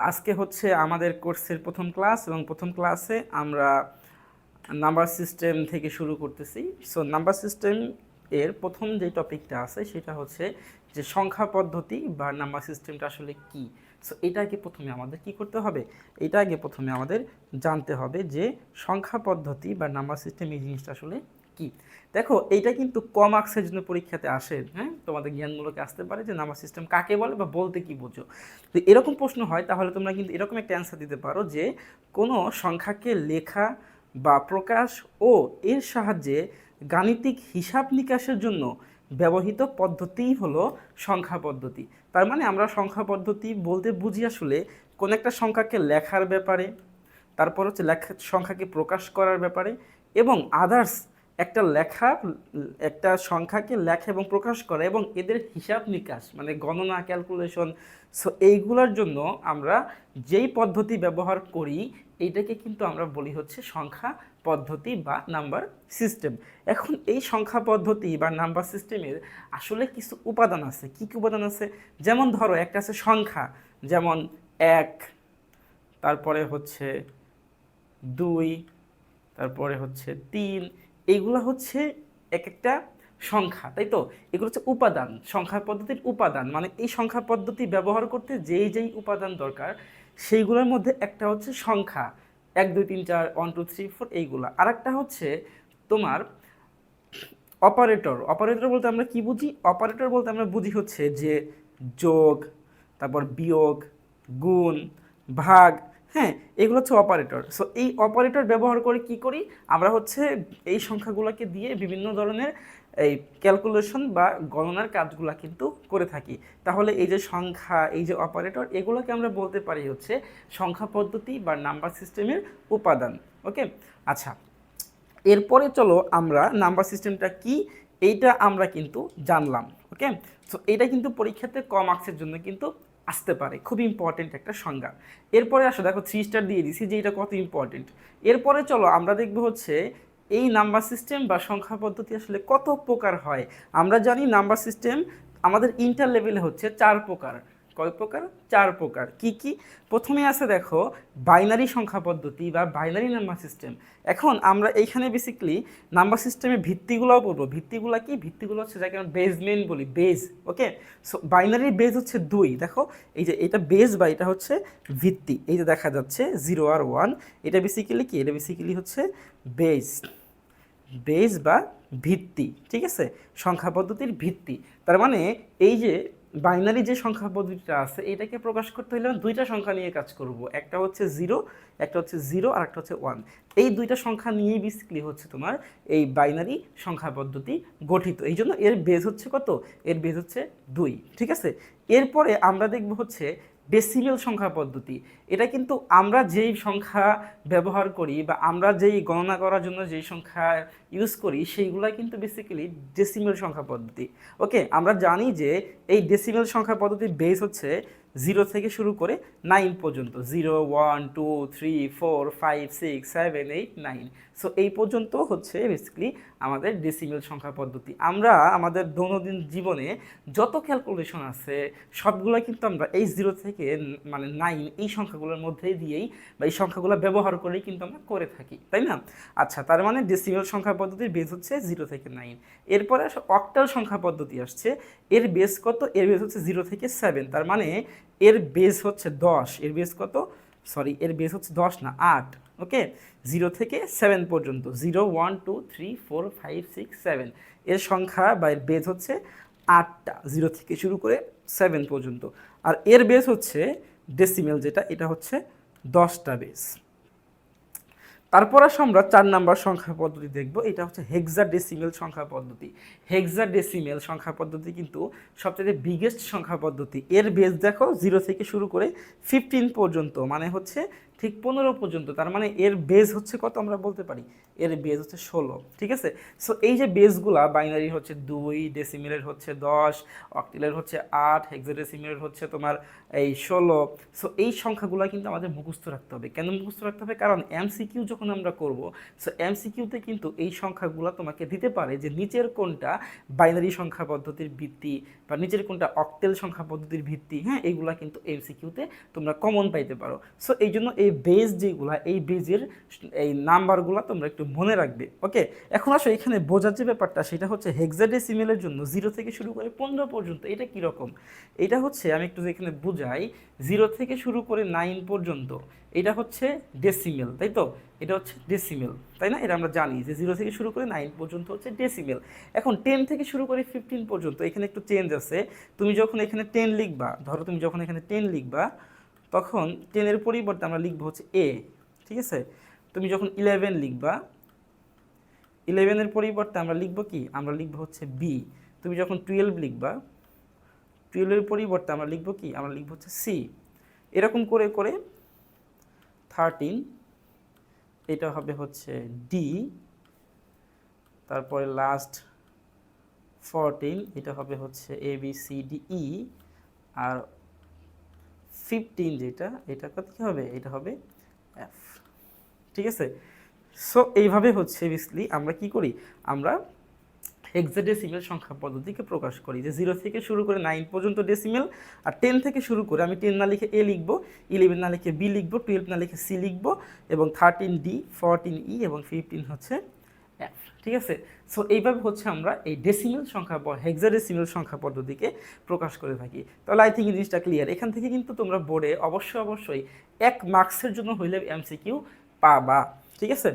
আজকে হচ্ছে আমাদের কোর্সের প্রথম ক্লাস এবং প্রথম ক্লাসে আমরা নাম্বার সিস্টেম থেকে শুরু করতেছি। সো নাম্বার সিস্টেম এর প্রথম যে টপিকটা আছে সেটা হচ্ছে যে সংখ্যা পদ্ধতি বা নাম্বার সিস্টেমটা আসলে কি? সো এটা আগে প্রথমে আমাদের কি করতে হবে? এটা আগে প্রথমে আমাদের জানতে হবে যে সংখ্যা পদ্ধতি বা নাম্বার সিস্টেম এই জিনিসটা আসলে কি? দেখো, এইটা কিন্তু কম মার্কসের জন্য পরীক্ষাতে আসে হ্যাঁ? তোমাদের জ্ঞানমূলকে আসতে পারে যে নাম্বার সিস্টেম কাকে বলে বা বলতে কি বোঝো। তো এরকম প্রশ্ন হয়, তাহলে তোমরা কিন্তু এরকম একটা অ্যান্সার দিতে পারো যে কোনো সংখ্যাকে লেখা বা প্রকাশ ও এর সাহায্যে গাণিতিক হিসাব নিকাশের জন্য ব্যবহৃত পদ্ধতিই হলো সংখ্যা পদ্ধতি। তার মানে আমরা সংখ্যা পদ্ধতি বলতে বুঝি আসলে কোন একটা সংখ্যাকে লেখার ব্যাপারে, তারপর হচ্ছে লেখা, সংখ্যাকে প্রকাশ করার ব্যাপারে এবং আদার্স একটা লেখা, একটা সংখ্যাকে লেখা এবং প্রকাশ করা এবং এদের হিসাব নিকাশ মানে গণনা ক্যালকুলেশন সো এইগুলোর জন্য আমরা যেই পদ্ধতি ব্যবহার করি, এইটাকে কিন্তু আমরা বলি হচ্ছে সংখ্যা পদ্ধতি বা নাম্বার সিস্টেম এখন এই সংখ্যা পদ্ধতি বা নাম্বার সিস্টেমের আসলে কিছু উপাদান আছে। কী কী উপাদান আছে? যেমন ধরো, একটা আছে সংখ্যা, যেমন এক, তারপরে হচ্ছে দুই, তারপরে হচ্ছে তিন এইগুলো হচ্ছে এক একটা সংখ্যা, তাই তো? এগুলো হচ্ছে উপাদান, সংখ্যা পদ্ধতির উপাদান। মানে এই সংখ্যা পদ্ধতি ব্যবহার করতে যেই যেই উপাদান দরকার, সেইগুলোর মধ্যে একটা হচ্ছে সংখ্যা। এক, দুই, তিন, চার ওয়ান টু থ্রি ফোর এইগুলো। আর একটা হচ্ছে তোমার অপারেটর অপারেটর বলতে আমরা কি বুঝি? অপারেটর বলতে আমরা বুঝি হচ্ছে যে যোগ, তারপর বিয়োগ, গুণ, ভাগ হ্যাঁ এগুলো হচ্ছে অপারেটর সো এই অপারেটর ব্যবহার করে কি করি? আমরা হচ্ছে এই সংখ্যাগুলোকে দিয়ে বিভিন্ন ধরনের এই ক্যালকুলেশন বা গণনার কাজগুলো কিন্তু করে থাকি। তাহলে এই যে সংখ্যা, এই যে অপারেটর এগুলোকে আমরা বলতে পারি হচ্ছে সংখ্যা পদ্ধতি বা নাম্বার সিস্টেমের উপাদান। ওকে আচ্ছা এরপরে চলো আমরা নাম্বার সিস্টেমটা কি? এইটা আমরা কিন্তু জানলাম। ওকে সো এটা কিন্তু পরীক্ষাতে কম মার্কসের জন্য কিন্তু আসতে পারে। খুব ইম্পর্টেন্ট একটা সংজ্ঞা। এরপরে আসো, দেখো থ্রি স্টার দিয়ে দিছি যে এটা কত ইম্পর্টেন্ট এরপরে চলো, আমরা দেখব হচ্ছে এই নাম্বার সিস্টেম বা সংখ্যা পদ্ধতি আসলে কত প্রকার হয়। আমরা জানি নাম্বার সিস্টেম আমাদের ইন্টার লেভেলে হচ্ছে চার প্রকার। কয় প্রকার? চার প্রকার। কি কি? প্রথমে আছে দেখো বাইনারি সংখ্যা পদ্ধতি বা বাইনারি নাম্বার সিস্টেম এখন আমরা এইখানে বেসিক্যালি নাম্বার সিস্টেমের ভিত্তিগুলোও পড়ব ভিত্তিগুলো কি? ভিত্তিগুলো হচ্ছে যাকে আমরা বেজমেন্ট বলি base okay so binary base হচ্ছে দুই। দেখো, এই যে এটা বেজ বা এটা হচ্ছে ভিত্তি। এই যে দেখা যাচ্ছে জিরো আর ওয়ান এটা বেসিক্যালি কি? এটা বেসিক্যালি হচ্ছে বেজ বেজ বা ভিত্তি, ঠিক আছে? সংখ্যা পদ্ধতির ভিত্তি। তার মানে এই যে বাইনারি যে সংখ্যা পদ্ধতিটা আছে, এটাকে প্রকাশ করতে হলে আমি দুইটা সংখ্যা নিয়ে কাজ করব। একটা হচ্ছে জিরো, একটা হচ্ছে জিরো আর একটা হচ্ছে ওয়ান। এই দুইটা সংখ্যা নিয়েই বেসিক্যালি হচ্ছে তোমার এই বাইনারি সংখ্যা পদ্ধতি গঠিত। এই জন্য এর বেজ হচ্ছে কত? এর বেজ হচ্ছে দুই, ঠিক আছে? এরপরে আমরা দেখব হচ্ছে ডেসিমেল সংখ্যা পদ্ধতি। এটা কিন্তু আমরা যেই সংখ্যা ব্যবহার করি বা আমরা যেই গণনা করার জন্য যেই সংখ্যা ইউজ করি, সেইগুলো কিন্তু বেসিক্যালি ডেসিমেল সংখ্যা পদ্ধতি। ওকে আমরা জানি যে এই ডেসিমেল সংখ্যা পদ্ধতির বেস হচ্ছে জিরো থেকে শুরু করে নাইন পর্যন্ত, zero, one, two, three, four, five, six, seven, eight, nine. So এই পর্যন্ত হচ্ছে বেসিক্যালি আমাদের ডেসিমেল সংখ্যা পদ্ধতি। আমরা আমাদের দৈনন্দিন জীবনে যত ক্যালকুলেশন আছে, সবগুলো কিন্তু আমরা এই জিরো থেকে মানে নাইন এই সংখ্যাগুলোর মধ্যে দিয়েই বা এই সংখ্যাগুলো ব্যবহার করেই কিন্তু আমরা করে থাকি, তাই না? আচ্ছা তার মানে ডেসিমেল সংখ্যা পদ্ধতির বেস হচ্ছে জিরো থেকে নাইন। এরপরে অক্টাল সংখ্যা পদ্ধতি আসছে, এর বেস কত? এর বেস হচ্ছে জিরো থেকে সেভেন তার মানে এর বেস হচ্ছে দশ, এর বেস কত? সরি এর বেস হচ্ছে দশ না, আট ওকে জিরো থেকে সেভেন পর্যন্ত zero one two three four five six seven এর সংখ্যা বা এর বেস হচ্ছে আটটা জিরো থেকে শুরু করে সেভেন পর্যন্ত। আর এর বেস হচ্ছে ডেসিমেল যেটা, এটা হচ্ছে দশটা বেস তারপর আসো আমরা চার নাম্বার সংখ্যা পদ্ধতি দেখব। এটা হচ্ছে হেক্সা ডেসিমেল সংখ্যা পদ্ধতি। হেক্সা ডেসিমেল সংখ্যা পদ্ধতি কিন্তু সবচেয়ে বিগেস্ট সংখ্যা পদ্ধতি। এর বেস দেখো জিরো থেকে শুরু করে ফিফটিন পর্যন্ত মানে হচ্ছে ঠিক পনেরো পর্যন্ত, তার মানে এর বেজ হচ্ছে কত আমরা বলতে পারি? এর বেজ হচ্ছে ষোলো, ঠিক আছে? সো এই যে বেজগুলা বাইনারি হচ্ছে দুই ডেসিমিলের হচ্ছে দশ অক্টিলের হচ্ছে আট হেক্সাডেসিমিলের হচ্ছে তোমার এই ষোলো। সো এই সংখ্যাগুলো কিন্তু আমাদের মুখস্থ রাখতে হবে। কেন মুখস্থ রাখতে হবে? কারণ এমসিকিউ যখন আমরা করব সো এমসিকিউতে কিন্তু এই সংখ্যাগুলো তোমাকে দিতে পারে যে নিচের কোনটা বাইনারি সংখ্যা পদ্ধতির ভিত্তি বা নিচের কোনটা অক্টেল সংখ্যা পদ্ধতির ভিত্তি হ্যাঁ? এইগুলা কিন্তু এমসিকিউতে তোমরা কমন পাইতে পারো। সো এই জন্য এই বেজ যেগুলা, এই বেজের এই নাম্বারগুলো তোমরা একটু মনে রাখবে ওকে এখন আসো, এখানে বোঝার যে ব্যাপারটা, সেটা হচ্ছে হেক্সাডেসিমেলের জন্য জিরো থেকে শুরু করে পনেরো পর্যন্ত, এটা কীরকম এটা হচ্ছে, আমি একটু এখানে বুঝাই জিরো থেকে শুরু করে নাইন পর্যন্ত, এটা হচ্ছে ডেসিমেল তাই তো? এটা হচ্ছে ডেসিমেল তাই না? এটা আমরা জানি যে জিরো থেকে শুরু করে নাইন পর্যন্ত হচ্ছে ডেসিমেল এখন টেন থেকে শুরু করে ফিফটিন পর্যন্ত, এখানে একটু চেঞ্জ আছে, তুমি যখন এখানে টেন লিখবা, ধরো তুমি যখন এখানে টেন লিখবা তখন টেনের পরিবর্তে আমরা লিখব হচ্ছে এ ঠিক আছে? তুমি যখন ইলেভেন লিখবা ইলেভেনের পরিবর্তে আমরা লিখব কি? আমরা লিখব হচ্ছে বি তুমি যখন টুয়েলভ লিখবা টুয়েলভের পরিবর্তে আমরা লিখব কি? আমরা লিখব হচ্ছে সি এরকম করে করে থার্টিন এটা হবে হচ্ছে ডি তারপরে লাস্ট ফোরটিন এটা হবে হচ্ছে A B C D E R fifteen যেটা, এটা কত কী হবে? এটা হবে এফ ঠিক আছে? সো এইভাবে হচ্ছে বেসিক্যালি আমরা কি করি? আমরা হেক্সাডেসিমেল সংখ্যা পদ্ধতিকে প্রকাশ করি। যে জিরো থেকে শুরু করে নাইন পর্যন্ত ডেসিমেল আর টেন থেকে শুরু করে আমি টেন না লিখে এ লিখব ইলেভেন না লিখে বি লিখব টুয়েলভ না লিখে সি লিখব এবং থার্টিন ডি ফোরটিন ই এবং ফিফটিন হচ্ছে এফ ঠিক আছে? সো এইভাবে হচ্ছে আমরা এই ডেসিমেল সংখ্যা হেক্সাডেসিমেল সংখ্যা পদ্ধতিকে প্রকাশ করে থাকি। তাহলে আই থিঙ্ক জিনিসটা ক্লিয়ার এখান থেকে কিন্তু তোমরা বোর্ডে অবশ্যই অবশ্যই এক মার্কসের জন্য হইলে এমসিকিউ পাবা। ঠিক আছে?